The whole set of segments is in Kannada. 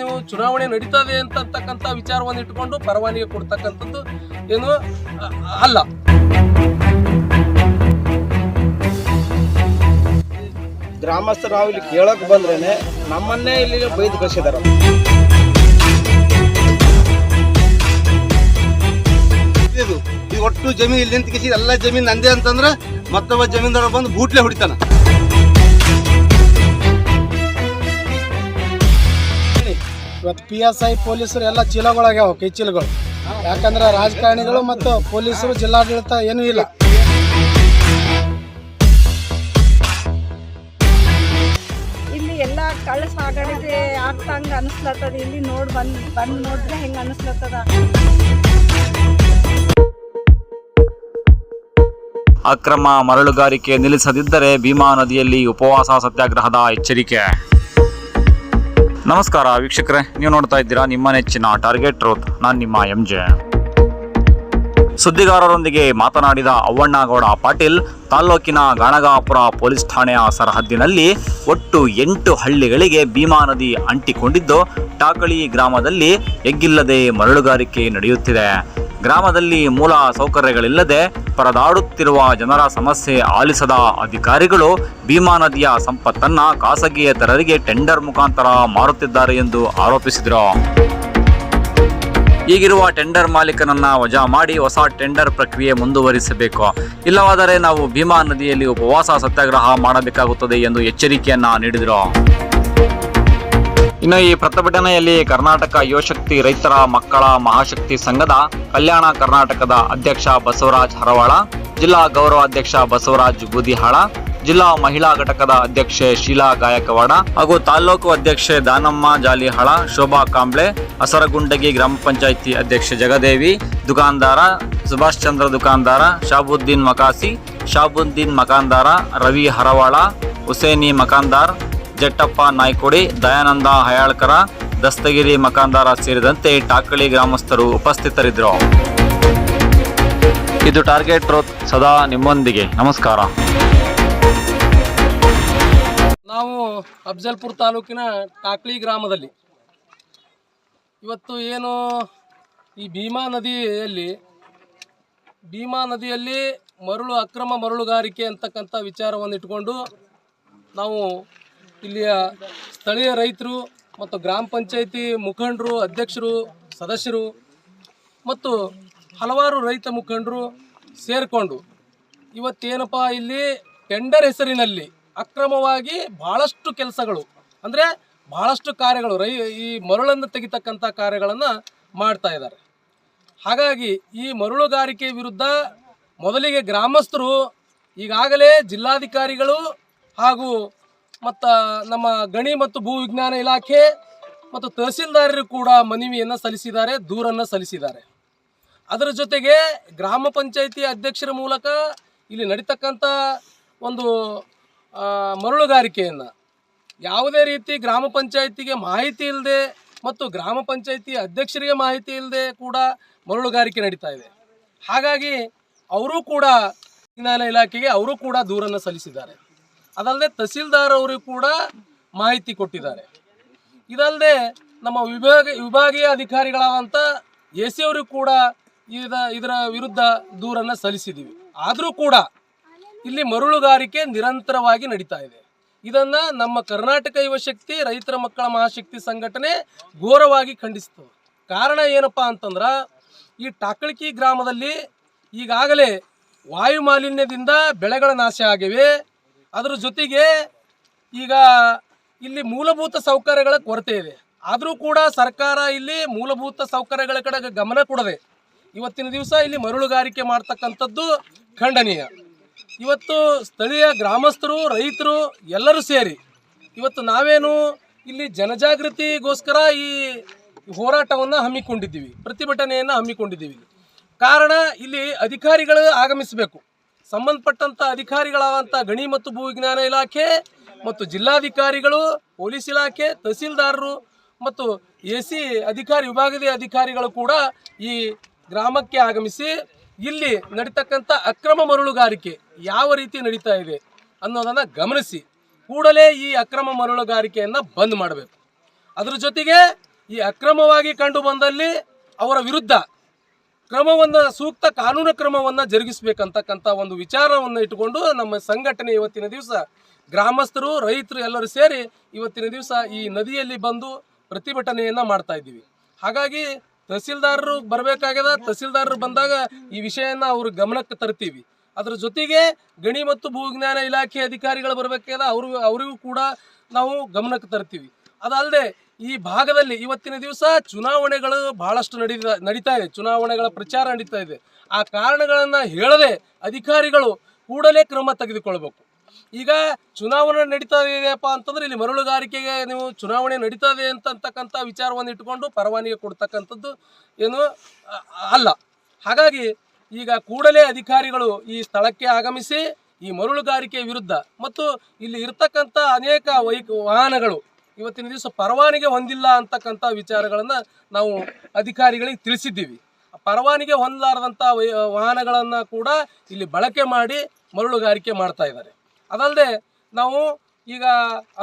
ನೀವು ಚುನಾವಣೆ ನಡೀತದೆ ಅಂತಕ್ಕಂಥ ವಿಚಾರವನ್ನು ಇಟ್ಕೊಂಡು ಪರವಾನಿಗೆ ಕೊಡ್ತಕ್ಕಂಥದ್ದು ಏನು ಅಲ್ಲ. ಗ್ರಾಮಸ್ಥರು ನಾವು ಇಲ್ಲಿ ಕೇಳಕ್ ಬಂದ್ರೇನೆ ನಮ್ಮನ್ನೇ ಇಲ್ಲಿಗೆ ಬೈದು ಕಳಿಸಿದಾರ. ಇದು ಈ ಒಟ್ಟು ಜಮೀನು ಇಲ್ಲಿ ನಿಂತ ಕಿಸಿ ಎಲ್ಲ ಜಮೀನು ನಂದೇ ಅಂತಂದ್ರೆ ಮತ್ತೊಬ್ಬ ಜಮೀನ್ದಾರ ಬಂದು ಬೂಟ್ಲೆ ಹೊಡಿತಾನ. ಇವತ್ತು ಪಿ ಎಸ್ ಐ ಪೊಲೀಸರು ಎಲ್ಲ ಚೀಲಗಳಾಗ್ಯಾವ ಕೈ ಚೀಲಗಳು. ಯಾಕಂದ್ರೆ ರಾಜಕಾರಣಿಗಳು ಮತ್ತು ಪೊಲೀಸರು ಜಿಲ್ಲಾಡಳಿತ ಏನೂ ಇಲ್ಲ. ಇಲ್ಲಿ ಎಲ್ಲ ಕಳ್ಳ ಸಾಗಾಣಿಕೆ ಆಗ್ತಂಗ ಅನಿಸ್ಲತ್ತದ ಇಲ್ಲಿ ನೋಡ್ ಬಂದ್ ಬಂದ್ ನೋಡಿದ್ರೆ ಹೆಂಗ ಅನಿಸ್ಲತ್ತದ? ಅಕ್ರಮ ಮರಳುಗಾರಿಕೆ ನಿಲ್ಲಿಸದಿದ್ದರೆ ಭೀಮಾ ನದಿಯಲ್ಲಿ ಉಪವಾಸ ಸತ್ಯಾಗ್ರಹದ ಎಚ್ಚರಿಕೆ. ನಮಸ್ಕಾರ ವೀಕ್ಷಕರೇ, ನೀವು ನೋಡ್ತಾ ಇದ್ದೀರಾ ನಿಮ್ಮ ನೆಚ್ಚಿನ ಟಾರ್ಗೆಟ್ ರೋತ್ ನಾನು ನಿಮ್ಮ ಎಂ ಜೆ ಸುದ್ದಿಗಾರರೊಂದಿಗೆ ಮಾತನಾಡಿದ ಅವ್ವಣ್ಣಗೌಡ ಪಾಟೀಲ್ ತಾಲ್ಲೂಕಿನ ಗಾಣಗಾಪುರ ಪೊಲೀಸ್ ಠಾಣೆಯ ಸರಹದ್ದಿನಲ್ಲಿ ಒಟ್ಟು ಎಂಟು ಹಳ್ಳಿಗಳಿಗೆ ಭೀಮಾ ನದಿ ಅಂಟಿಕೊಂಡಿದ್ದು, ಟಾಕಳಿ ಗ್ರಾಮದಲ್ಲಿ ಎಗ್ಗಿಲ್ಲದೆ ಮರಳುಗಾರಿಕೆ ನಡೆಯುತ್ತಿದೆ. ಗ್ರಾಮದಲ್ಲಿ ಮೂಲ ಸೌಕರ್ಯಗಳಿಲ್ಲದೆ ಪರದಾಡುತ್ತಿರುವ ಜನರ ಸಮಸ್ಯೆ ಆಲಿಸದ ಅಧಿಕಾರಿಗಳು ಭೀಮಾ ನದಿಯ ಸಂಪತ್ತನ್ನ ಖಾಸಗಿಯೇತರರಿಗೆ ಟೆಂಡರ್ ಮುಖಾಂತರ ಮಾರುತ್ತಿದ್ದಾರೆ ಎಂದು ಆರೋಪಿಸಿದರು. ಈಗಿರುವ ಟೆಂಡರ್ ಮಾಲೀಕನನ್ನ ವಜಾ ಮಾಡಿ ಹೊಸ ಟೆಂಡರ್ ಪ್ರಕ್ರಿಯೆ ಮುಂದುವರಿಸಬೇಕು. ಇಲ್ಲವಾದರೆ ನಾವು ಭೀಮಾ ನದಿಯಲ್ಲಿ ಉಪವಾಸ ಸತ್ಯಾಗ್ರಹ ಮಾಡಬೇಕಾಗುತ್ತದೆ ಎಂದು ಎಚ್ಚರಿಕೆಯನ್ನ ನೀಡಿದರು. ಇನ್ನು ಈ ಪ್ರತಿಭಟನೆಯಲ್ಲಿ ಕರ್ನಾಟಕ ಯುವಶಕ್ತಿ ರೈತರ ಮಕ್ಕಳ ಮಹಾಶಕ್ತಿ ಸಂಘದ ಕಲ್ಯಾಣ ಕರ್ನಾಟಕದ ಅಧ್ಯಕ್ಷ ಬಸವರಾಜ್ ಹರವಾಳ, ಜಿಲ್ಲಾ ಗೌರವ ಅಧ್ಯಕ್ಷ ಬಸವರಾಜ್ ಬೂದಿಹಾಳ, ಜಿಲ್ಲಾ ಮಹಿಳಾ ಘಟಕದ ಅಧ್ಯಕ್ಷೆ ಶೀಲಾ ಗಾಯಕವಾಡ ಹಾಗೂ ತಾಲ್ಲೂಕು ಅಧ್ಯಕ್ಷೆ ದಾನಮ್ಮ ಜಾಲಿಹಾಳ, ಶೋಭಾ ಕಾಂಬ್ಳೆ ಅಸರಗುಂಡಗಿ ಗ್ರಾಮ ಪಂಚಾಯಿತಿ ಅಧ್ಯಕ್ಷೆ ಜಗದೇವಿ, ದುಕಾನ್ದಾರ ಸುಭಾಷ್ ಚಂದ್ರ ದುಕಾನ್ದಾರ, ಶಾಬುದ್ದೀನ್ ಮಕಾಸಿ, ಶಾಬುದ್ದೀನ್ ಮಕಾಂದಾರ, ರವಿ ಹರವಾಳ, ಹುಸೇನಿ ಮಕಾನ್ದಾರ್ ಜಟ್ಟಪ್ಪ ನಾಯ್ಕೋಡಿ, ದಯಾನಂದ ಹಯಾಳ್ಕರ, ದಸ್ತಗಿರಿ ಮಕಾಂದಾರ ಸೇರಿದಂತೆ ಟಾಕಳಿ ಗ್ರಾಮಸ್ಥರು ಉಪಸ್ಥಿತರಿದ್ದರು. ಇದು ಟಾರ್ಗೆಟ್ ರೋತ್ ಸದಾ ನಿಮ್ಮೊಂದಿಗೆ. ನಮಸ್ಕಾರ. ನಾವು ಅಫ್ಜಲ್ಪುರ ತಾಲೂಕಿನ ಟಾಕಳಿ ಗ್ರಾಮದಲ್ಲಿ ಇವತ್ತು ಏನು ಈ ಭೀಮಾ ನದಿಯಲ್ಲಿ ಭೀಮಾ ನದಿಯಲ್ಲಿ ಮರಳು ಅಕ್ರಮ ಮರಳುಗಾರಿಕೆ ಅಂತಕ್ಕಂಥ ವಿಚಾರವನ್ನು ಇಟ್ಕೊಂಡು ನಾವು ಇಲ್ಲಿಯ ಸ್ಥಳೀಯ ರೈತರು ಮತ್ತು ಗ್ರಾಮ ಪಂಚಾಯಿತಿ ಮುಖಂಡರು, ಅಧ್ಯಕ್ಷರು, ಸದಸ್ಯರು ಮತ್ತು ಹಲವಾರು ರೈತ ಮುಖಂಡರು ಸೇರಿಕೊಂಡು ಇವತ್ತೇನಪ್ಪ ಇಲ್ಲಿ ಟೆಂಡರ್ ಹೆಸರಿನಲ್ಲಿ ಅಕ್ರಮವಾಗಿ ಭಾಳಷ್ಟು ಕೆಲಸಗಳು, ಅಂದರೆ ಭಾಳಷ್ಟು ಕಾರ್ಯಗಳು, ರೈ ಈ ಮರಳನ್ನು ತೆಗಿತಕ್ಕಂಥ ಕಾರ್ಯಗಳನ್ನು ಮಾಡ್ತಾ ಇದ್ದಾರೆ. ಹಾಗಾಗಿ ಈ ಮರಳುಗಾರಿಕೆ ವಿರುದ್ಧ ಮೊದಲಿಗೆ ಗ್ರಾಮಸ್ಥರು ಈಗಾಗಲೇ ಜಿಲ್ಲಾಧಿಕಾರಿಗಳು ಹಾಗೂ ಮತ್ತು ನಮ್ಮ ಗಣಿ ಮತ್ತು ಭೂ ವಿಜ್ಞಾನ ಇಲಾಖೆ ಮತ್ತು ತಹಸೀಲ್ದಾರರು ಕೂಡ ಮನವಿಯನ್ನು ಸಲ್ಲಿಸಿದ್ದಾರೆ, ದೂರನ್ನು ಸಲ್ಲಿಸಿದ್ದಾರೆ. ಅದರ ಜೊತೆಗೆ ಗ್ರಾಮ ಪಂಚಾಯಿತಿ ಅಧ್ಯಕ್ಷರ ಮೂಲಕ ಇಲ್ಲಿ ನಡೀತಕ್ಕಂಥ ಒಂದು ಮರಳುಗಾರಿಕೆಯನ್ನು ಯಾವುದೇ ರೀತಿ ಗ್ರಾಮ ಪಂಚಾಯಿತಿಗೆ ಮಾಹಿತಿ ಇಲ್ಲದೆ ಮತ್ತು ಗ್ರಾಮ ಪಂಚಾಯಿತಿ ಅಧ್ಯಕ್ಷರಿಗೆ ಮಾಹಿತಿ ಇಲ್ಲದೆ ಕೂಡ ಮರಳುಗಾರಿಕೆ ನಡೀತಾ ಇದೆ. ಹಾಗಾಗಿ ಅವರು ಕೂಡ ವಿಜ್ಞಾನ ಇಲಾಖೆಗೆ, ಅವರು ಕೂಡ ದೂರನ್ನು ಸಲ್ಲಿಸಿದ್ದಾರೆ. ಅದಲ್ಲದೆ ತಹಸೀಲ್ದಾರ್ ಅವರಿಗೂ ಕೂಡ ಮಾಹಿತಿ ಕೊಟ್ಟಿದ್ದಾರೆ. ಇದಲ್ಲದೆ ನಮ್ಮ ವಿಭಾಗ ವಿಭಾಗೀಯ ಅಧಿಕಾರಿಗಳಾದಂಥ ಎ ಸಿ ಅವರಿಗೂ ಕೂಡ ಇದ ಇದರ ವಿರುದ್ಧ ದೂರನ್ನು ಸಲ್ಲಿಸಿದ್ದೀವಿ. ಆದರೂ ಕೂಡ ಇಲ್ಲಿ ಮರಳುಗಾರಿಕೆ ನಿರಂತರವಾಗಿ ನಡೀತಾ ಇದೆ. ಇದನ್ನ ನಮ್ಮ ಕರ್ನಾಟಕ ಯುವಶಕ್ತಿ ರೈತರ ಮಕ್ಕಳ ಮಹಾಶಕ್ತಿ ಸಂಘಟನೆ ಘೋರವಾಗಿ ಖಂಡಿಸ್ತು. ಕಾರಣ ಏನಪ್ಪ ಅಂತಂದ್ರ ಈ ಟಾಕಳಿಕಿ ಗ್ರಾಮದಲ್ಲಿ ಈಗಾಗಲೇ ವಾಯು ಮಾಲಿನ್ಯದಿಂದ ಬೆಳೆಗಳ ನಾಶ ಆಗಿವೆ. ಅದರ ಜೊತೆಗೆ ಈಗ ಇಲ್ಲಿ ಮೂಲಭೂತ ಸೌಕರ್ಯಗಳ ಕೊರತೆ ಇದೆ. ಆದರೂ ಕೂಡ ಸರ್ಕಾರ ಇಲ್ಲಿ ಮೂಲಭೂತ ಸೌಕರ್ಯಗಳ ಕಡೆ ಗಮನ ಕೊಡದೆ ಇವತ್ತಿನ ದಿವಸ ಇಲ್ಲಿ ಮರಳುಗಾರಿಕೆ ಮಾಡ್ತಕ್ಕಂಥದ್ದು ಖಂಡನೀಯ. ಇವತ್ತು ಸ್ಥಳೀಯ ಗ್ರಾಮಸ್ಥರು, ರೈತರು ಎಲ್ಲರೂ ಸೇರಿ ಇವತ್ತು ನಾವೇನು ಇಲ್ಲಿ ಜನಜಾಗೃತಿಗೋಸ್ಕರ ಈ ಹೋರಾಟವನ್ನು ಹಮ್ಮಿಕೊಂಡಿದ್ದೀವಿ, ಪ್ರತಿಭಟನೆಯನ್ನು ಹಮ್ಮಿಕೊಂಡಿದ್ದೀವಿ. ಕಾರಣ ಇಲ್ಲಿ ಅಧಿಕಾರಿಗಳು ಆಗಮಿಸಬೇಕು. ಸಂಬಂಧಪಟ್ಟಂಥ ಅಧಿಕಾರಿಗಳಾದಂಥ ಗಣಿ ಮತ್ತು ಭೂ ವಿಜ್ಞಾನ ಇಲಾಖೆ ಮತ್ತು ಜಿಲ್ಲಾಧಿಕಾರಿಗಳು, ಪೊಲೀಸ್ ಇಲಾಖೆ, ತಹಸೀಲ್ದಾರರು ಮತ್ತು ಎ ಸಿ ಅಧಿಕಾರಿ ವಿಭಾಗದ ಅಧಿಕಾರಿಗಳು ಕೂಡ ಈ ಗ್ರಾಮಕ್ಕೆ ಆಗಮಿಸಿ ಇಲ್ಲಿ ನಡೀತಕ್ಕಂಥ ಅಕ್ರಮ ಮರಳುಗಾರಿಕೆ ಯಾವ ರೀತಿ ನಡೀತಾ ಇದೆ ಅನ್ನೋದನ್ನು ಗಮನಿಸಿ ಕೂಡಲೇ ಈ ಅಕ್ರಮ ಮರಳುಗಾರಿಕೆಯನ್ನು ಬಂದ್ ಮಾಡಬೇಕು. ಅದರ ಜೊತೆಗೆ ಈ ಅಕ್ರಮವಾಗಿ ಕಂಡು ಬಂದಲ್ಲಿ ಅವರ ವಿರುದ್ಧ ಕ್ರಮವನ್ನು, ಸೂಕ್ತ ಕಾನೂನು ಕ್ರಮವನ್ನು ಜರುಗಿಸಬೇಕಂತಕ್ಕಂಥ ಒಂದು ವಿಚಾರವನ್ನು ಇಟ್ಟುಕೊಂಡು ನಮ್ಮ ಸಂಘಟನೆ ಇವತ್ತಿನ ದಿವಸ, ಗ್ರಾಮಸ್ಥರು, ರೈತರು ಎಲ್ಲರೂ ಸೇರಿ ಇವತ್ತಿನ ದಿವಸ ಈ ನದಿಯಲ್ಲಿ ಬಂದು ಪ್ರತಿಭಟನೆಯನ್ನು ಮಾಡ್ತಾ ಇದ್ದೀವಿ. ಹಾಗಾಗಿ ತಹಸೀಲ್ದಾರರು ಬರಬೇಕಾಗ್ಯದ, ತಹಸೀಲ್ದಾರರು ಬಂದಾಗ ಈ ವಿಷಯನ ಅವ್ರ ಗಮನಕ್ಕೆ ತರ್ತೀವಿ. ಅದರ ಜೊತೆಗೆ ಗಣಿ ಮತ್ತು ಭೂವಿಜ್ಞಾನ ಇಲಾಖೆ ಅಧಿಕಾರಿಗಳು ಬರಬೇಕಾದ ಅವರು, ಅವರಿಗೂ ಕೂಡ ನಾವು ಗಮನಕ್ಕೆ ತರ್ತೀವಿ. ಅದಲ್ಲದೆ ಈ ಭಾಗದಲ್ಲಿ ಇವತ್ತಿನ ದಿವಸ ಚುನಾವಣೆಗಳು ಬಹಳಷ್ಟು ನಡೀತ, ನಡೀತಾ ಇದೆ. ಚುನಾವಣೆಗಳ ಪ್ರಚಾರ ನಡೀತಾ ಇದೆ. ಆ ಕಾರಣಗಳನ್ನು ಹೇಳದೆ ಅಧಿಕಾರಿಗಳು ಕೂಡಲೇ ಕ್ರಮ ತೆಗೆದುಕೊಳ್ಬೇಕು. ಈಗ ಚುನಾವಣೆ ನಡೀತಾ ಇದೆಯಪ್ಪ ಅಂತಂದ್ರೆ ಇಲ್ಲಿ ಮರಳುಗಾರಿಕೆಗೆ ನೀವು ಚುನಾವಣೆ ನಡೀತಾ ಇದೆ ಅಂತ ಅಂತಕ್ಕಂಥ ವಿಚಾರವನ್ನು ಇಟ್ಟುಕೊಂಡು ಪರವಾನಗಿ ಕೊಡ್ತಕ್ಕಂಥದ್ದು ಏನು ಅಲ್ಲ. ಹಾಗಾಗಿ ಈಗ ಕೂಡಲೇ ಅಧಿಕಾರಿಗಳು ಈ ಸ್ಥಳಕ್ಕೆ ಆಗಮಿಸಿ ಈ ಮರಳುಗಾರಿಕೆ ವಿರುದ್ಧ ಮತ್ತು ಇಲ್ಲಿ ಇರ್ತಕ್ಕಂಥ ಅನೇಕ ವೈ ವಾಹನಗಳು ಇವತ್ತಿನ ದಿವಸ ಪರವಾನಿಗೆ ಹೊಂದಿಲ್ಲ ಅಂತಕ್ಕಂಥ ವಿಚಾರಗಳನ್ನು ನಾವು ಅಧಿಕಾರಿಗಳಿಗೆ ತಿಳಿಸಿದ್ದೀವಿ. ಪರವಾನಿಗೆ ಹೊಂದಲಾರದಂಥ ವಾಹನಗಳನ್ನು ಕೂಡ ಇಲ್ಲಿ ಬಳಕೆ ಮಾಡಿ ಮರಳುಗಾರಿಕೆ ಮಾಡ್ತಾ ಇದ್ದಾರೆ. ಅದಲ್ಲದೆ ನಾವು ಈಗ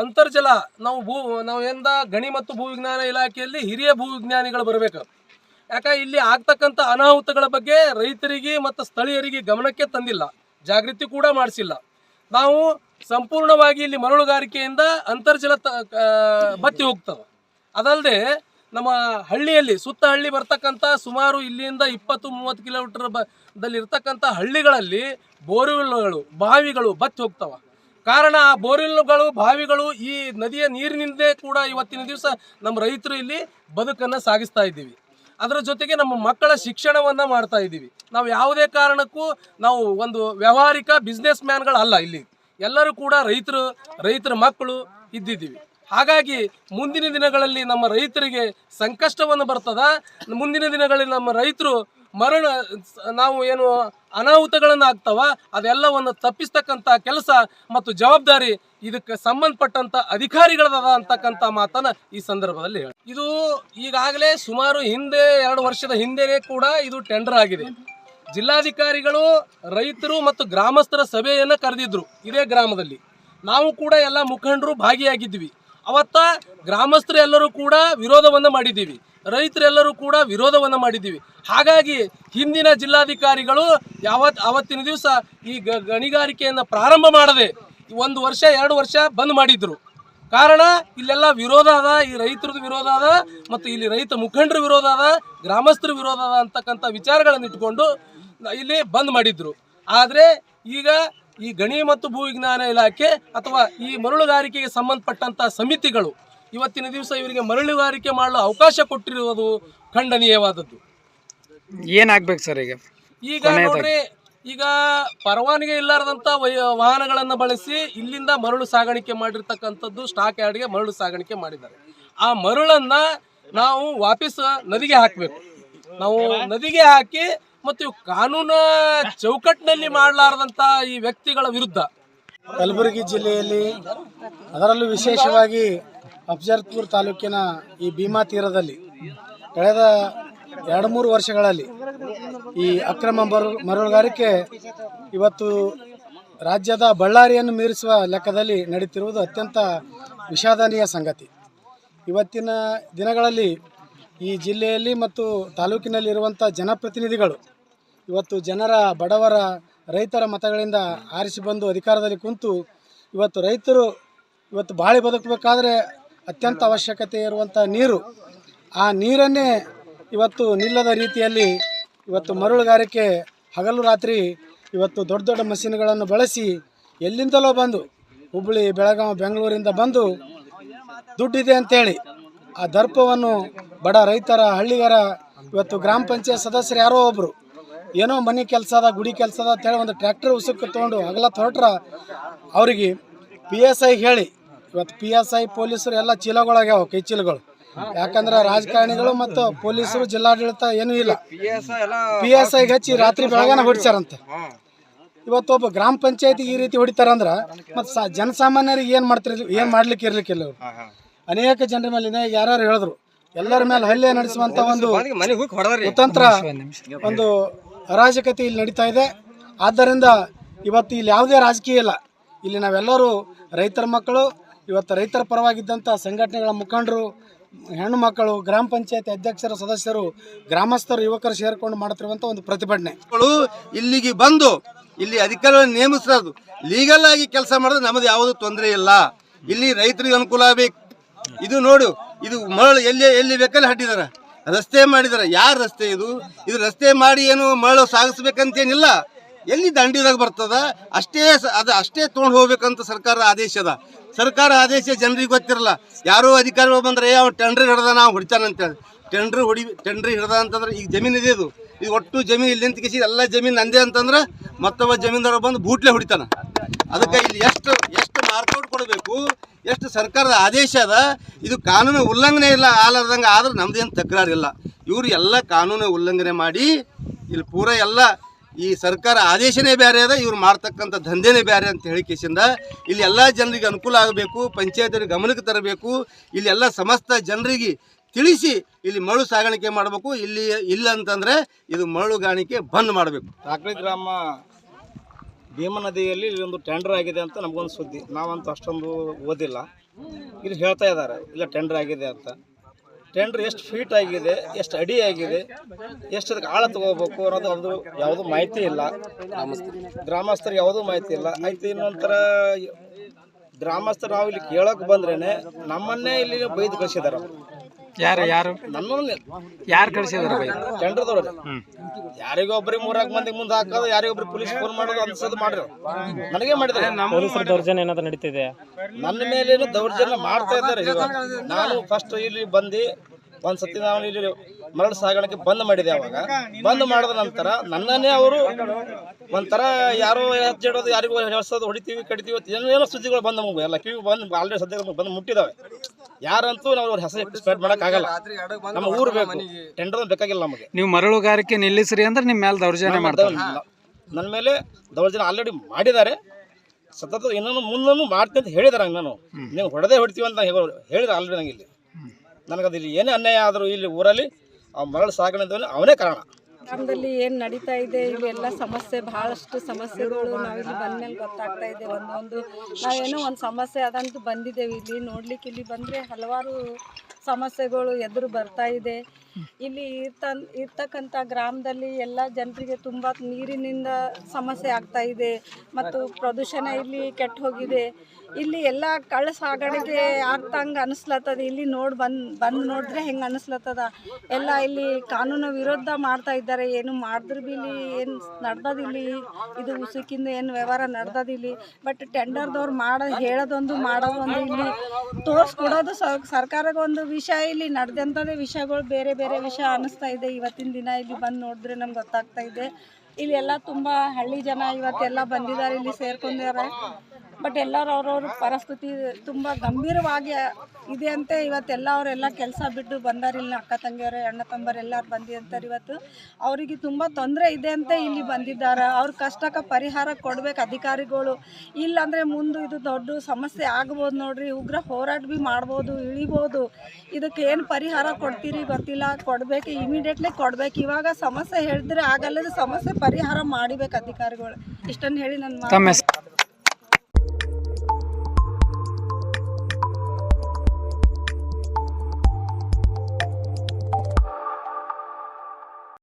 ಅಂತರ್ಜಲ, ನಾವು ಭೂ, ನಾವು ಎಂದ ಗಣಿ ಮತ್ತು ಭೂವಿಜ್ಞಾನ ಇಲಾಖೆಯಲ್ಲಿ ಹಿರಿಯ ಭೂವಿಜ್ಞಾನಿಗಳು ಬರಬೇಕು ಯಾಕ ಇಲ್ಲಿ ಆಗ್ತಕ್ಕಂಥ ಅನಾಹುತಗಳ ಬಗ್ಗೆ ರೈತರಿಗೆ ಮತ್ತು ಸ್ಥಳೀಯರಿಗೆ ಗಮನಕ್ಕೆ ತಂದಿಲ್ಲ. ಜಾಗೃತಿ ಕೂಡ ಮಾಡಿಸಿಲ್ಲ. ನಾವು ಸಂಪೂರ್ಣವಾಗಿ ಇಲ್ಲಿ ಮರಳುಗಾರಿಕೆಯಿಂದ ಅಂತರ್ಜಲ ಬತ್ತಿ ಹೋಗ್ತವೆ. ಅದಲ್ಲದೆ ನಮ್ಮ ಹಳ್ಳಿಯಲ್ಲಿ, ಸುತ್ತ ಹಳ್ಳಿ ಬರ್ತಕ್ಕಂಥ ಸುಮಾರು ಇಲ್ಲಿಂದ ಇಪ್ಪತ್ತು, ಮೂವತ್ತು ಕಿಲೋಮೀಟರ್ ಬ ದಲ್ಲಿ ಇರ್ತಕ್ಕಂಥ ಹಳ್ಳಿಗಳಲ್ಲಿ ಬೋರ್ವೆಲ್ಗಳು, ಬಾವಿಗಳು ಬತ್ತಿ ಹೋಗ್ತವೆ. ಕಾರಣ ಆ ಬೋರ್ವೆಲ್ಗಳು, ಬಾವಿಗಳು ಈ ನದಿಯ ನೀರಿನಿಂದೇ ಕೂಡ ಇವತ್ತಿನ ದಿವಸ ನಮ್ಮ ರೈತರು ಇಲ್ಲಿ ಬದುಕನ್ನು ಸಾಗಿಸ್ತಾ ಇದ್ದೀವಿ. ಅದರ ಜೊತೆಗೆ ನಮ್ಮ ಮಕ್ಕಳ ಶಿಕ್ಷಣವನ್ನು ಮಾಡ್ತಾ ಇದ್ದೀವಿ. ನಾವು ಯಾವುದೇ ಕಾರಣಕ್ಕೂ ನಾವು ಒಂದು ವ್ಯಾವಹಾರಿಕ ಬಿಸ್ನೆಸ್ ಮ್ಯಾನ್ಗಳಲ್ಲ ಇಲ್ಲಿ. ಎಲ್ಲರೂ ಕೂಡ ರೈತರು, ರೈತರ ಮಕ್ಕಳು ಇದ್ದಿದ್ದೀವಿ. ಹಾಗಾಗಿ ಮುಂದಿನ ದಿನಗಳಲ್ಲಿ ನಮ್ಮ ರೈತರಿಗೆ ಸಂಕಷ್ಟವನ್ನು ಬರ್ತದ. ಮುಂದಿನ ದಿನಗಳಲ್ಲಿ ನಮ್ಮ ರೈತರು ಮರಣ, ನಾವು ಏನು ಅನಾಹುತಗಳನ್ನು ಆಗ್ತಾವ, ಅದೆಲ್ಲವನ್ನು ತಪ್ಪಿಸ್ತಕ್ಕಂಥ ಕೆಲಸ ಮತ್ತು ಜವಾಬ್ದಾರಿ ಇದಕ್ಕೆ ಸಂಬಂಧಪಟ್ಟಂತ ಅಧಿಕಾರಿಗಳದ ಅಂತಕ್ಕಂಥ ಮಾತನ್ನ ಈ ಸಂದರ್ಭದಲ್ಲಿ ಹೇಳಿ. ಇದು ಈಗಾಗಲೇ ಸುಮಾರು ಹಿಂದೆ, ಎರಡು ವರ್ಷದ ಹಿಂದೆಯೇ ಕೂಡ ಇದು ಟೆಂಡರ್ ಆಗಿದೆ. ಜಿಲ್ಲಾಧಿಕಾರಿಗಳು, ರೈತರು ಮತ್ತು ಗ್ರಾಮಸ್ಥರ ಸಭೆಯನ್ನು ಕರೆದಿದ್ರು ಇದೇ ಗ್ರಾಮದಲ್ಲಿ. ನಾವು ಕೂಡ ಎಲ್ಲ ಮುಖಂಡರು ಭಾಗಿಯಾಗಿದ್ವಿ ಅವತ್ತ ಗ್ರಾಮಸ್ಥರು ಎಲ್ಲರೂ ಕೂಡ ವಿರೋಧವನ್ನು ಮಾಡಿದ್ದೀವಿ. ರೈತರೆಲ್ಲರೂ ಕೂಡ ವಿರೋಧವನ್ನು ಮಾಡಿದ್ದೀವಿ. ಹಾಗಾಗಿ ಹಿಂದಿನ ಜಿಲ್ಲಾಧಿಕಾರಿಗಳು ಯಾವತ್, ಅವತ್ತಿನ ದಿವಸ ಈ ಗಣಿಗಾರಿಕೆಯನ್ನು ಪ್ರಾರಂಭ ಮಾಡದೆ ಒಂದು ವರ್ಷ, ಎರಡು ವರ್ಷ ಬಂದ್ ಮಾಡಿದ್ರು. ಕಾರಣ ಇಲ್ಲೆಲ್ಲ ವಿರೋಧ ಅದ ಈ ರೈತರದ ವಿರೋಧ ಅದ ಮತ್ತು ಇಲ್ಲಿ ರೈತ ಮುಖಂಡರ ವಿರೋಧ ಅದ ಗ್ರಾಮಸ್ಥರ ವಿರೋಧ ಅದ ಅಂತಕ್ಕಂಥ ವಿಚಾರಗಳನ್ನು ಇಟ್ಕೊಂಡು ಇಲ್ಲಿ ಬಂದ್ ಮಾಡಿದ್ರು. ಆದರೆ ಈಗ ಈ ಗಣಿ ಮತ್ತು ಭೂ ವಿಜ್ಞಾನ ಇಲಾಖೆ ಅಥವಾ ಈ ಮರಳುಗಾರಿಕೆಗೆ ಸಂಬಂಧಪಟ್ಟಂತ ಸಮಿತಿಗಳು ಇವತ್ತಿನ ದಿವಸ ಇವರಿಗೆ ಮರಳುಗಾರಿಕೆ ಮಾಡಲು ಅವಕಾಶ ಕೊಟ್ಟಿರುವುದು ಖಂಡನೀಯವಾದದ್ದು. ಏನಾಗ್ಬೇಕು ಸರ್ ಈಗ? ಈಗ ನೋಡ್ರಿ ಈಗ ಪರವಾನಗಿ ಇಲ್ಲಾರದಂತ ವಾಹನಗಳನ್ನು ಬಳಸಿ ಇಲ್ಲಿಂದ ಮರಳು ಸಾಗಾಣಿಕೆ ಮಾಡಿರ್ತಕ್ಕಂಥದ್ದು ಸ್ಟಾಕ್ ಯಾರ್ಡ್ಗೆ ಮರಳು ಸಾಗಾಣಿಕೆ ಮಾಡಿದ್ದಾರೆ. ಆ ಮರಳನ್ನ ನಾವು ವಾಪಸ್ ನದಿಗೆ ಹಾಕಬೇಕು. ನಾವು ನದಿಗೆ ಹಾಕಿ ಮತ್ತು ಕಾನೂನು ಚೌಕಟ್ಟಿನಲ್ಲಿ ಮಾಡಲಾರದಂತ ಈ ವ್ಯಕ್ತಿಗಳ ವಿರುದ್ಧ. ಕಲಬುರಗಿ ಜಿಲ್ಲೆಯಲ್ಲಿ ಅದರಲ್ಲೂ ವಿಶೇಷವಾಗಿ ಅಫ್ಜರ್ಪುರ್ ತಾಲೂಕಿನ ಈ ಭೀಮಾ ತೀರದಲ್ಲಿ ಕಳೆದ ಎರಡು ಮೂರು ವರ್ಷಗಳಲ್ಲಿ ಈ ಅಕ್ರಮ ಮರು ಮರಳುಗಾರಿಕೆ ಇವತ್ತು ರಾಜ್ಯದ ಬಳ್ಳಾರಿಯನ್ನು ಮೀರಿಸುವ ಲೆಕ್ಕದಲ್ಲಿ ನಡೀತಿರುವುದು ಅತ್ಯಂತ ವಿಷಾದನೀಯ ಸಂಗತಿ. ಇವತ್ತಿನ ದಿನಗಳಲ್ಲಿ ಈ ಜಿಲ್ಲೆಯಲ್ಲಿ ಮತ್ತು ತಾಲೂಕಿನಲ್ಲಿರುವಂಥ ಜನಪ್ರತಿನಿಧಿಗಳು ಇವತ್ತು ಜನರ, ಬಡವರ, ರೈತರ ಮತಗಳಿಂದ ಆರಿಸಿ ಬಂದು ಅಧಿಕಾರದಲ್ಲಿ ಕುಂತು ಇವತ್ತು ರೈತರು ಇವತ್ತು ಬಾಳಿ ಬದುಕಬೇಕಾದ್ರೆ ಅತ್ಯಂತ ಅವಶ್ಯಕತೆ ಇರುವಂಥ ನೀರು. ಆ ನೀರನ್ನೇ ಇವತ್ತು ನಿಲ್ಲದ ರೀತಿಯಲ್ಲಿ ಇವತ್ತು ಮರಳುಗಾರಿಕೆ ಹಗಲು ರಾತ್ರಿ ಇವತ್ತು ದೊಡ್ಡ ದೊಡ್ಡ ಮಷಿನ್ಗಳನ್ನು ಬಳಸಿ ಎಲ್ಲಿಂದಲೋ ಬಂದು ಹುಬ್ಬಳ್ಳಿ ಬೆಳಗಾವಿ ಬೆಂಗಳೂರಿಂದ ಬಂದು ದುಡ್ಡಿದೆ ಅಂತೇಳಿ ಆ ದರ್ಪವನ್ನು ಬಡ ರೈತರ ಹಳ್ಳಿಗರ ಇವತ್ತು ಗ್ರಾಮ ಪಂಚಾಯತ್ ಸದಸ್ಯರು ಯಾರೋ ಒಬ್ಬರು ಏನೋ ಮನೆ ಕೆಲಸ ಅದ ಗುಡಿ ಕೆಲಸ ಅದ ಅಂತೇಳಿ ಒಂದು ಟ್ರ್ಯಾಕ್ಟರ್ ಉಸುಕ್ಕ ತೊಗೊಂಡು ಹಗಲ ಹೊರಟ್ರ ಅವ್ರಿಗೆ ಪಿ ಎಸ್ ಐ ಹೇಳಿ. ಇವತ್ತು ಪಿ ಎಸ್ ಐ ಪೊಲೀಸರು ಎಲ್ಲ ಚೀಲಗಳಾಗ್ಯಾವ, ಕೈ ಚೀಲಗಳು. ಯಾಕಂದ್ರೆ ರಾಜಕಾರಣಿಗಳು ಮತ್ತು ಪೊಲೀಸರು ಜಿಲ್ಲಾಡಳಿತ ಏನೂ ಇಲ್ಲ. ಪಿ ಎಸ್ ಐಗೆ ಹಚ್ಚಿ ರಾತ್ರಿ ಬೆಳಗಾನ ಇವತ್ತು ಒಬ್ಬ ಗ್ರಾಮ ಪಂಚಾಯತಿ ಈ ರೀತಿ ಹೊಡಿತಾರಂದ್ರ ಮತ್ತು ಸಾ ಜನಸಾಮಾನ್ಯರಿಗೆ ಏನು ಮಾಡ್ತಿರ್ ಏನು ಮಾಡ್ಲಿಕ್ಕೆ ಇರ್ಲಿಕ್ಕಿಲ್ಲ ಅವ್ರು. ಅನೇಕ ಜನರ ಮೇಲೆ ಯಾರು ಯಾರ್ಯಾರು ಹೇಳಿದ್ರು. ಎಲ್ಲರ ಮೇಲೆ ಹಲ್ಲೆ ನಡೆಸುವಂತ ಒಂದು ಕುತಂತ್ರ ಒಂದು ಅರಾಜಕತೆ ಇಲ್ಲಿ ನಡೀತಾ ಇದೆ. ಆದ್ದರಿಂದ ಇವತ್ತು ಇಲ್ಲಿ ಯಾವುದೇ ರಾಜಕೀಯ ಇಲ್ಲ. ಇಲ್ಲಿ ನಾವೆಲ್ಲರೂ ರೈತರ ಮಕ್ಕಳು ಇವತ್ತು ರೈತರ ಪರವಾಗಿದ್ದಂಥ ಸಂಘಟನೆಗಳ ಮುಖಂಡರು ಹೆಣ್ಣು ಮಕ್ಕಳು, ಗ್ರಾಮ ಪಂಚಾಯತ್ ಅಧ್ಯಕ್ಷರು, ಸದಸ್ಯರು, ಗ್ರಾಮಸ್ಥರು, ಯುವಕರು ಸೇರಿಕೊಂಡು ಮಾಡ್ತಿರುವಂಥ ಒಂದು ಪ್ರತಿಭಟನೆ. ಇಲ್ಲಿಗೆ ಬಂದು, ಇಲ್ಲಿ ಅಧಿಕಾರಿಗಳನ್ನು ನೇಮಿಸಿರೋದು ಲೀಗಲ್ ಆಗಿ ಕೆಲಸ ಮಾಡಿದ್ರೆ ನಮ್ದು ಯಾವುದು ತೊಂದರೆ ಇಲ್ಲ. ಇಲ್ಲಿ ರೈತರಿಗೆ ಅನುಕೂಲ ಆಗಬೇಕು. ಇದು ನೋಡು, ಇದು ಮರಳು ಎಲ್ಲಿ ಎಲ್ಲಿ ಬೇಕಲ್ಲಿ ಹಟ್ಟಿದಾರ. ರಸ್ತೆ ಮಾಡಿದಾರೆ. ಯಾರು ರಸ್ತೆ ಇದು? ಇದು ರಸ್ತೆ ಮಾಡಿ ಏನು ಮರಳು ಸಾಗಿಸ್ಬೇಕಂತೇನಿಲ್ಲ. ಎಲ್ಲಿ ದಂಡಿದಾಗ ಬರ್ತದ? ಅಷ್ಟೇ ಅದು ಅಷ್ಟೇ ತೊಗೊಂಡು ಹೋಗ್ಬೇಕಂತ ಸರ್ಕಾರ ಆದೇಶ ಅದ. ಸರ್ಕಾರ ಆದೇಶ ಜನರಿಗೆ ಗೊತ್ತಿರಲ್ಲ. ಯಾರೋ ಅಧಿಕಾರಿಗಳು ಬಂದ್ರೆ ಅವ್ನು ಟೆಂಡ್ರ್ ಹಿಡ್ದ, ನಾವು ಹೊಡಿತಾನಂತೇಳಿ ಟೆಂಡ್ರ್ ಹೊಡಿ ಟೆಂಡ್ರ್ ಹಿಡ್ದ ಅಂತಂದ್ರೆ ಈಗ ಜಮೀನು ಇದೆ ಇದು ಈಗ ಒಟ್ಟು ಜಮೀನು ಇಲ್ಲಿ ನಿಂತ ಎಲ್ಲ ಜಮೀನು ನಂದೇ ಅಂತಂದ್ರೆ ಮತ್ತೊಬ್ಬ ಜಮೀನ್ದಾರ ಬಂದು ಬೂಟ್ಲೆ ಹೊಡಿತಾನ. ಅದಕ್ಕೆ ಇಲ್ಲಿ ಎಷ್ಟು ಎಷ್ಟು ಮಾರ್ಕೌಟ್ ಕೊಡಬೇಕು, ಎಷ್ಟು ಸರ್ಕಾರದ ಆದೇಶ ಅದ, ಇದು ಕಾನೂನು ಉಲ್ಲಂಘನೆ ಇಲ್ಲ ಆಲಾರ್ದಂಗೆ ಆದ್ರೆ ನಮ್ದೇನು ತಕರಾರಿಲ್ಲ. ಇವರು ಎಲ್ಲ ಕಾನೂನು ಉಲ್ಲಂಘನೆ ಮಾಡಿ, ಇಲ್ಲಿ ಪೂರ ಎಲ್ಲ ಈ ಸರ್ಕಾರ ಆದೇಶನೇ ಬೇರೆ ಅದ, ಇವ್ರು ಮಾಡ್ತಕ್ಕಂಥ ದಂಧೆನೇ ಬೇರೆ ಅಂತ ಹೇಳಿ ಕೇಸಿಂದ ಇಲ್ಲಿ ಎಲ್ಲ ಜನರಿಗೆ ಅನುಕೂಲ ಆಗಬೇಕು ಪಂಚಾಯತಿಗೆ ಗಮನಕ್ಕೆ ತರಬೇಕು, ಇಲ್ಲಿ ಎಲ್ಲ ಸಮಸ್ತ ಜನರಿಗೆ ತಿಳಿಸಿ ಇಲ್ಲಿ ಮರಳು ಸಾಗಾಣಿಕೆ ಮಾಡಬೇಕು, ಇಲ್ಲಿ ಇಲ್ಲ ಅಂತಂದ್ರೆ ಇದು ಮರಳುಗಾಣಿಕೆ ಬಂದ್ ಮಾಡಬೇಕು. ಸಾಕಳಿ ಗ್ರಾಮ ಭೀಮಾ ನದಿಯಲ್ಲಿ ಇಲ್ಲಿ ಒಂದು ಟೆಂಡರ್ ಆಗಿದೆ ಅಂತ ನಮಗೊಂದು ಸುದ್ದಿ. ನಾವಂತೂ ಅಷ್ಟೊಂದು ಓದಿಲ್ಲ. ಇಲ್ಲಿ ಹೇಳ್ತಾ ಇದ್ದಾರೆ, ಇಲ್ಲ ಟೆಂಡರ್ ಆಗಿದೆ ಅಂತ. ಟೆಂಡರ್ ಎಷ್ಟು ಫೀಟ್ ಆಗಿದೆ, ಎಷ್ಟು ಅಡಿ ಆಗಿದೆ ಎಷ್ಟು ಅದಕ್ಕೆ ಆಳ ತಗೋಬೇಕು ಅನ್ನೋದು ಒಂದು ಯಾವುದೂ ಮಾಹಿತಿ ಇಲ್ಲ. ಗ್ರಾಮಸ್ಥರಿಗೆ ಯಾವುದೂ ಮಾಹಿತಿ ಇಲ್ಲ. ಆಯ್ತು, ಇನ್ನೊಂಥರ ಗ್ರಾಮಸ್ಥರು ನಾವು ಇಲ್ಲಿ ಕೇಳೋಕೆ ಬಂದ್ರೇನೆ ನಮ್ಮನ್ನೇ ಇಲ್ಲಿ ಬೈದು ಕಳಿಸಿದ್ದಾರೆ ಅವರು. ಯಾರು ಯಾರು? ಯಾರು ಕಳಿಸಿದ್ರು ಬೈ? ಯಾರಿಗೊಬ್ರಿಗೆ ಮೂರಾಕ್ ಮಂದಿ ಮುಂದೆ ಹಾಕೋದು ಯಾರಿಗೊಬ್ರಿಗೆ ಪೊಲೀಸ್ ಫೋನ್ ಮಾಡೋದು ಅನ್ಸೋದು ಮಾಡಿದ್ರು ನನಗೆ ಮಾಡಿದ್ರೆ. ದೌರ್ಜನ್ಯ ಏನಾದ್ರು ನಡೀತಿದೆ? ನನ್ನ ಮೇಲೇನು ದೌರ್ಜನ್ಯ ಮಾಡ್ತಾ ಇದ್ದಾರೆ ನಾನು ಫಸ್ಟ್ ಇಲ್ಲಿ ಬಂದು ಒಂದ್ಸತಿ ನಾವು ಇಲ್ಲಿ ಮರಳು ಸಾಗಾಣಿಕೆ ಬಂದ್ ಮಾಡಿದೆ ಅವಾಗ. ಬಂದ್ ಮಾಡಿದ ನಂತರ ನನ್ನನ್ನೇ ಅವರು ಒಂಥರ ಯಾರೋ ಹೆಚ್ಚಿಡೋದು ಯಾರಿಗೂ ಹೇಳ್ಸೋದು ಹೊಡಿತೀವಿ ಕಡಿತೀವಿ ಏನೇನೋ ಸುದ್ದಿಗಳು ಬಂದ ನಮಗೆ. ಎಲ್ಲ ಕಿವಿ ಬಂದು ಆಲ್ರೆಡಿ ಸದ್ಯ ಬಂದು ಮುಟ್ಟಿದಾವೆ. ಯಾರಂತೂ ನಾವು ಅವ್ರ ಹೆಸರು ಸ್ಪ್ರೆಡ್ ಮಾಡೋಕ್ಕಾಗಲ್ಲ ನಮ್ಮ ಊರು ಬೇಕು. ಟೆಂಡರ್ ಬೇಕಾಗಿಲ್ಲ ನಮಗೆ. ನೀವು ಮರಳುಗಾರಿಕೆ ನಿಲ್ಲಿಸ್ರಿ ಅಂದ್ರೆ ನಿಮ್ಮ ಮೇಲೆ ದೌರ್ಜನ್ಯ ಮಾಡ್ತಾರೆ. ನನ್ನ ಮೇಲೆ ದೌರ್ಜನ್ಯ ಆಲ್ರೆಡಿ ಮಾಡಿದ್ದಾರೆ. ಸತತ ಇನ್ನೊಂದು ಮುಂದೂ ಮಾಡ್ತೀನಿ ಅಂತ ಹೇಳಿದಾರೆ ನಾನು ನೀವು ಹೊಡೆದೇ ಹೊಡ್ತೀವಿ ಅಂತ ಹೇಳಿದ್ರೆ ಆಲ್ರೆಡಿ ನಂಗೆ ಇಲ್ಲಿ. ನನಗದು ಇಲ್ಲಿ ಏನೇ ಅನ್ಯಾಯ ಆದರೂ ಇಲ್ಲಿ ಊರಲ್ಲಿ ಆ ಮರಳು ಸಾಗಣೆ ಅವನೇ ಕಾರಣ. ಗ್ರಾಮದಲ್ಲಿ ಏನು ನಡೀತಾ ಇದೆ ಇವೆಲ್ಲ ಸಮಸ್ಯೆ, ಬಹಳಷ್ಟು ಸಮಸ್ಯೆಗಳು ನಾವಿಲ್ಲಿ ಬಂದ್ಮೇಲೆ ಗೊತ್ತಾಗ್ತಾ ಇದೆ. ಒಂದೊಂದು ನಾವೇನೋ ಒಂದು ಸಮಸ್ಯೆ ಅದಂತೂ ಬಂದಿದ್ದೇವೆ. ಇಲ್ಲಿ ನೋಡ್ಲಿಕ್ಕೆ ಇಲ್ಲಿ ಬಂದರೆ ಹಲವಾರು ಸಮಸ್ಯೆಗಳು ಎದುರು ಬರ್ತಾ ಇದೆ. ಇಲ್ಲಿ ಇರ್ತ ಇರ್ತಕ್ಕಂಥ ಗ್ರಾಮದಲ್ಲಿ ಎಲ್ಲ ಜನರಿಗೆ ತುಂಬ ನೀರಿನಿಂದ ಸಮಸ್ಯೆ ಆಗ್ತಾ ಇದೆ ಮತ್ತು ಪ್ರದೂಷಣ ಇಲ್ಲಿ ಕೆಟ್ಟ ಹೋಗಿದೆ. ಇಲ್ಲಿ ಎಲ್ಲ ಕಳ್ಳ ಸಾಗಾಣಿಕೆ ಆಗ್ತಂಗೆ ಅನಿಸ್ಲತ್ತದ. ಇಲ್ಲಿ ನೋಡಿ ಬಂದು ಬಂದು ನೋಡಿದ್ರೆ ಹೆಂಗೆ ಅನಿಸ್ಲತ್ತದ? ಎಲ್ಲ ಇಲ್ಲಿ ಕಾನೂನು ವಿರೋಧ ಮಾಡ್ತಾ ಇದ್ದಾರೆ. ಏನು ಮಾಡಿದ್ರು ಬಿ ಇಲ್ಲಿ ಏನು ನಡ್ದದಿಲ್ಲಿ ಇದು ಉಸುಕಿಂದ ಏನು ವ್ಯವಹಾರ ನಡ್ದದಿಲ್ಲಿ ಬಟ್ ಟೆಂಡರ್ದವ್ರು ಮಾಡೋದು ಹೇಳೋದೊಂದು ಮಾಡೋದೊಂದು ಇಲ್ಲಿ ತೋರಿಸ್ಕೊಡೋದು ಸರ್ಕಾರಕ್ಕೆ ಒಂದು ವಿಷಯ ಇಲ್ಲಿ ನಡೆದಂಥದ್ದೇ ವಿಷಯಗಳು ಬೇರೆ ಬೇರೆ ವಿಷಯ ಅನ್ನಿಸ್ತಾ ಇದೆ. ಇವತ್ತಿನ ದಿನ ಇಲ್ಲಿ ಬಂದು ನೋಡಿದ್ರೆ ನಮ್ಗೆ ಗೊತ್ತಾಗ್ತಾ ಇದೆ. ಇಲ್ಲಿ ಎಲ್ಲ ತುಂಬ ಹಳ್ಳಿ ಜನ ಇವತ್ತೆಲ್ಲ ಬಂದಿದ್ದಾರೆ, ಇಲ್ಲಿ ಸೇರ್ಕೊಂಡಿದ್ದಾರೆ. ಬಟ್ ಎಲ್ಲರೂ ಅವ್ರವ್ರ ಪರಿಸ್ಥಿತಿ ತುಂಬ ಗಂಭೀರವಾಗಿ ಇದೆ ಅಂತ. ಇವತ್ತೆಲ್ಲ ಅವರೆಲ್ಲ ಕೆಲಸ ಬಿಟ್ಟು ಬಂದಾರಿಲ್ಲ ಅಕ್ಕ ತಂಗಿಯವರು, ಅಣ್ಣ ತಂಬರು ಎಲ್ಲರೂ ಬಂದಿರ್ತಾರೆ ಇವತ್ತು. ಅವರಿಗೆ ತುಂಬ ತೊಂದರೆ ಇದೆ ಅಂತ ಇಲ್ಲಿ ಬಂದಿದ್ದಾರೆ. ಅವ್ರ ಕಷ್ಟಕ್ಕೆ ಪರಿಹಾರ ಕೊಡ್ಬೇಕು ಅಧಿಕಾರಿಗಳು. ಇಲ್ಲಾಂದರೆ ಮುಂದೆ ಇದು ದೊಡ್ಡ ಸಮಸ್ಯೆ ಆಗ್ಬೋದು ನೋಡ್ರಿ. ಉಗ್ರ ಹೋರಾಟ ಭೀ ಮಾಡ್ಬೋದು, ಇಳಿಬೋದು. ಇದಕ್ಕೆ ಏನು ಪರಿಹಾರ ಕೊಡ್ತೀರಿ ಗೊತ್ತಿಲ್ಲ. ಕೊಡಬೇಕು ಇಮಿಡಿಯೇಟ್ಲಿ ಕೊಡ್ಬೇಕು. ಇವಾಗ ಸಮಸ್ಯೆ ಹೇಳಿದ್ರೆ ಆಗಲ್ಲದ ಸಮಸ್ಯೆ ಪರಿಹಾರ ಮಾಡಿಬೇಕು ಅಧಿಕಾರಿಗಳು. ಇಷ್ಟನ್ನು ಹೇಳಿ ನನ್ನ